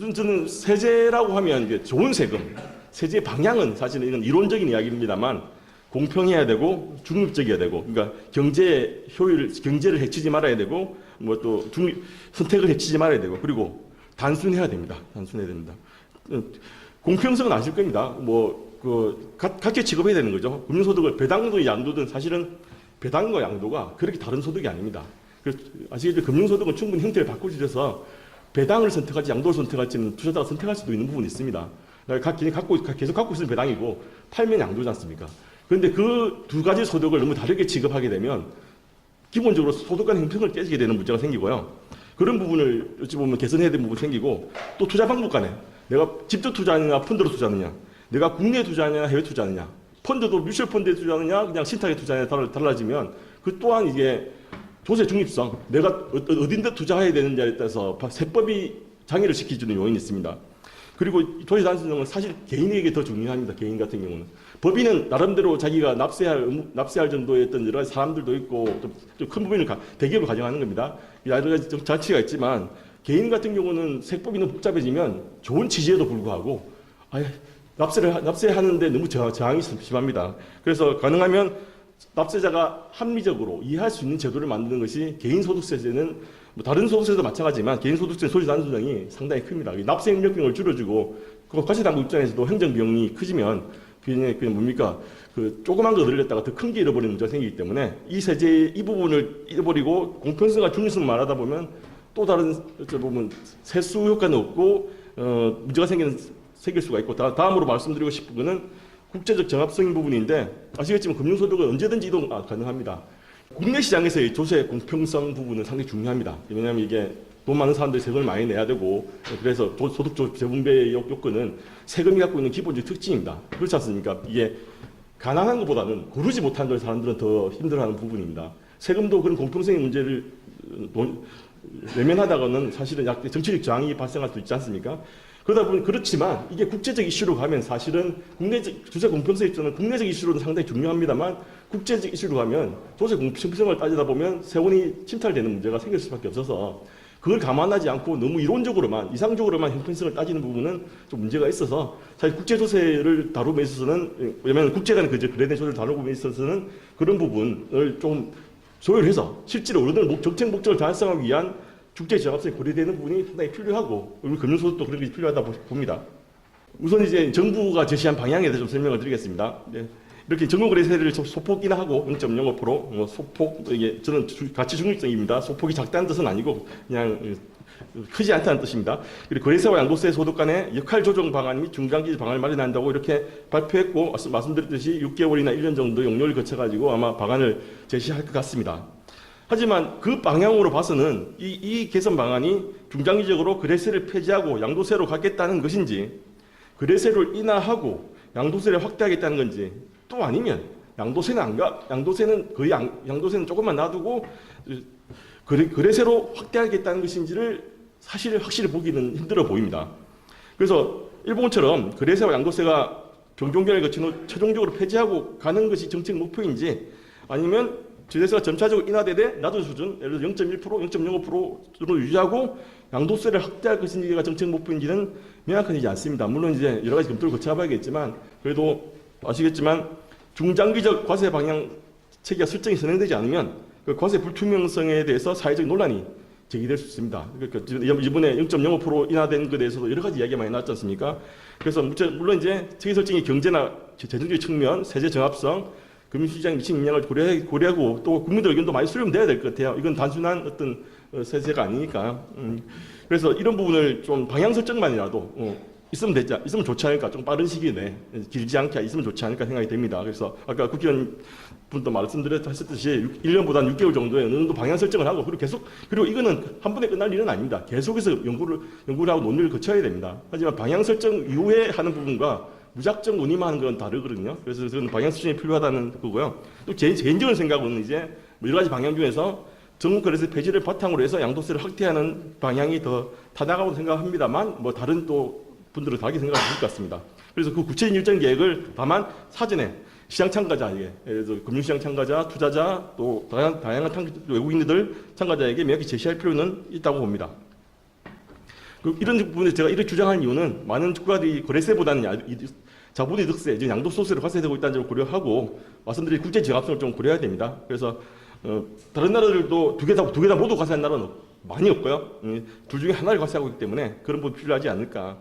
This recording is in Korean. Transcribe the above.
우선 저는 세제라고 하면 이제 좋은 세금, 세제 방향은 사실은 이건 이론적인 이야기입니다만 공평해야 되고 중립적이어야 되고 그러니까 경제 효율, 경제를 해치지 말아야 되고 뭐또 선택을 해치지 말아야 되고 그리고 단순해야 됩니다. 단순해야 됩니다. 어, 공평성은 아실 겁니다. 뭐그 같이 취급해야 되는 거죠. 금융소득을 배당도 양도든 사실은 배당과 양도가 그렇게 다른 소득이 아닙니다. 그래서 아시겠죠? 금융소득은 충분히 형태를 바꿔주셔서 배당을 선택할지 양도를 선택할지는 투자자가 선택할 수도 있는 부분이 있습니다. 각 개인이 갖고 계속 갖고 있으면 배당이고 팔면 양도지 않습니까? 그런데 그 두 가지 소득을 너무 다르게 취급하게 되면 기본적으로 소득 간 형평을 깨지게 되는 문제가 생기고요. 그런 부분을 어찌 보면 개선해야 되는 부분이 생기고 또 투자 방법 간에 내가 직접 투자하느냐 펀드로 투자하느냐 내가 국내 투자하느냐 해외 투자하느냐 펀드도 뮤추얼 펀드에 투자하느냐 그냥 신탁에 투자하느냐 달라지면 그 또한 이게 조세 중립성 내가 어- 어- 어딘데 투자해야 되는지에 따라서 세법이 장애를 시키주는 요인이 있습니다. 그리고 조세 단순성은 사실 개인에게 더 중요합니다. 개인 같은 경우는 법인은 나름대로 자기가 납세할 납세할 정도의 어떤 여러 가지 사람들도 있고 좀큰 부분을 가- 대기업을 가져가는 겁니다. 여러 가지 좀 자치가 있지만 개인 같은 경우는 세법이 너무 복잡해지면 좋은 취지에도 불구하고 아예 납세를 하- 납세하는데 너무 저항, 저항이 심합니다. 그래서 가능하면 납세자가 합리적으로 이해할 수 있는 제도를 만드는 것이 개인소득세제는 뭐 다른 소득세도 마찬가지지만 개인소득세 소지 단순성이 상당히 큽니다. 이 납세 입력비용을 줄여주고 그 과세당국 입장에서도 행정비용이 크지면 그게 그 뭡니까 그 조그만 거 늘렸다가 더 큰 게 잃어버리는 문제가 생기기 때문에 이 세제 이 부분을 잃어버리고 공평성과 중립성을 말하다 보면 또 다른 보면 세수 효과는 없고 어, 문제가 생기는 생길 수가 있고 다, 다음으로 말씀드리고 싶은 거는 국제적 정합성인 부분인데 아시겠지만 금융소득은 언제든지 이동 아, 가능합니다. 국내 시장에서의 조세 공평성 부분은 상당히 중요합니다. 왜냐하면 이게 돈 많은 사람들이 세금을 많이 내야 되고 그래서 도- 소득 조- 재분배의 요- 요건은 세금이 갖고 있는 기본적 특징입니다. 그렇지 않습니까? 이게 가난한 것보다는 고르지 못한 걸 사람들은 더 힘들어하는 부분입니다. 세금도 그런 공평성의 문제를 어, 돈- 외면하다가는 사실은 약 정치적 저항이 발생할 수 있지 않습니까? 그러다 보니 그렇지만 이게 국제적 이슈로 가면 사실은 국내적 조세 공평성 입장은 국내적 이슈로는 상당히 중요합니다만 국제적 이슈로 가면 조세 공평성을 따지다 보면 세원이 침탈되는 문제가 생길 수밖에 없어서 그걸 감안하지 않고 너무 이론적으로만 이상적으로만 형평성을 따지는 부분은 좀 문제가 있어서 사실 국제 조세를 다룸에 있어서는 왜냐하면 국제 간의 그제 그레덴 조세를 다루고 있어서는 그런 부분을 좀 조율해서 실제로 목 정책 목적을 달성하기 위한 국제 정합성이 고려되는 부분이 상당히 필요하고 우리 금융소득도 그런 게 필요하다 보- 봅니다. 우선 이제 정부가 제시한 방향에 대해서 좀 설명을 드리겠습니다. 네. 이렇게 정부거래세를 좀 소폭 인하하고 0.05%, 뭐 소폭 이게 저는 주- 가치 중립성입니다. 소폭이 작다는 뜻은 아니고 그냥 어, 크지 않다는 뜻입니다. 그리고 거래세와 양도세 소득 간의 역할 조정 방안 및 중장기 방안을 마련한다고 이렇게 발표했고 말씀- 말씀드렸듯이 6개월이나 1년 정도 용료를 거쳐가지고 아마 방안을 제시할 것 같습니다. 하지만 그 방향으로 봐서는 이, 이 개선 방안이 중장기적으로 거래세를 폐지하고 양도세로 가겠다는 것인지 거래세를 인하하고 양도세를 확대하겠다는 건지 또 아니면 양도세는 안 가, 양도세는 거의 양, 양도세는 조금만 놔두고 거래, 거래세로 확대하겠다는 것인지를 사실 확실히 보기는 힘들어 보입니다. 그래서 일본처럼 거래세와 양도세가 경종결을 거친 후 최종적으로 폐지하고 가는 것이 정책 목표인지 아니면 주세가 점차적으로 인하되되 낮은 수준, 예를 들어 0.1%, 0.05%로 유지하고 양도세를 확대할 것인지가 정책 목표인지는 명확하지 않습니다. 물론 이제 여러 가지 검토를 거쳐봐야겠지만 그래도 아시겠지만 중장기적 과세 방향 체계가 설정이 선행되지 않으면 그 과세 불투명성에 대해서 사회적 논란이 제기될 수 있습니다. 그러니까 이번에 0.05% 인하된 것에 대해서도 여러 가지 이야기가 많이 나왔지 않습니까? 그래서 물론 이제 체계 설정의 경제나 재정적인 측면, 세제 정합성, 금융시장에 미친 영향을 고려, 고려하고 또 국민들 의견도 많이 수렴돼야 될 것 같아요. 이건 단순한 어떤 어, 세제가 아니니까. 음. 그래서 이런 부분을 좀 방향 설정만이라도 어, 있으면 되지, 않- 있으면 좋지 않을까. 좀 빠른 시기에 내, 길지 않게 있으면 좋지 않을까 생각이 됩니다. 그래서 아까 국회의원 분도 말씀드렸듯이 1년보다는 6개월 정도의 어느 정도 방향 설정을 하고 그리고 계속 그리고 이거는 한 번에 끝날 일은 아닙니다. 계속해서 연구를 연구를 하고 논의를 거쳐야 됩니다. 하지만 방향 설정 이후에 하는 부분과 무작정 논의만 하는 건 다르거든요. 그래서 저는 방향 설정이 필요하다는 거고요. 또 개인, 개인적인 생각은 이제 뭐 여러 가지 방향 중에서 정부거래세 폐지를 바탕으로 해서 양도세를 확대하는 방향이 더 타당하다고 생각합니다만 뭐 다른 또 분들은 다르게 생각하실 것 같습니다. 그래서 그 구체적인 일정 계획을 다만 사전에 시장 참가자에게 예를 들어 금융시장 참가자, 투자자 또 다양, 다양한 탕- 외국인들 참가자에게 명확히 제시할 필요는 있다고 봅니다. 그 이런 부분에 제가 이렇게 주장하는 이유는 많은 국가들이 거래세보다는 야- 이- 자본이득세, 이제 양도소득세를 과세되고 있다는 점을 고려하고 말씀드린 국제 지갑성을 좀 고려해야 됩니다. 그래서 어, 다른 나라들도 두 개 다 두 개 다 모두 과세한 나라는 많이 없고요. 음, 둘 중에 하나를 과세하고 있기 때문에 그런 부분 필요하지 않을까.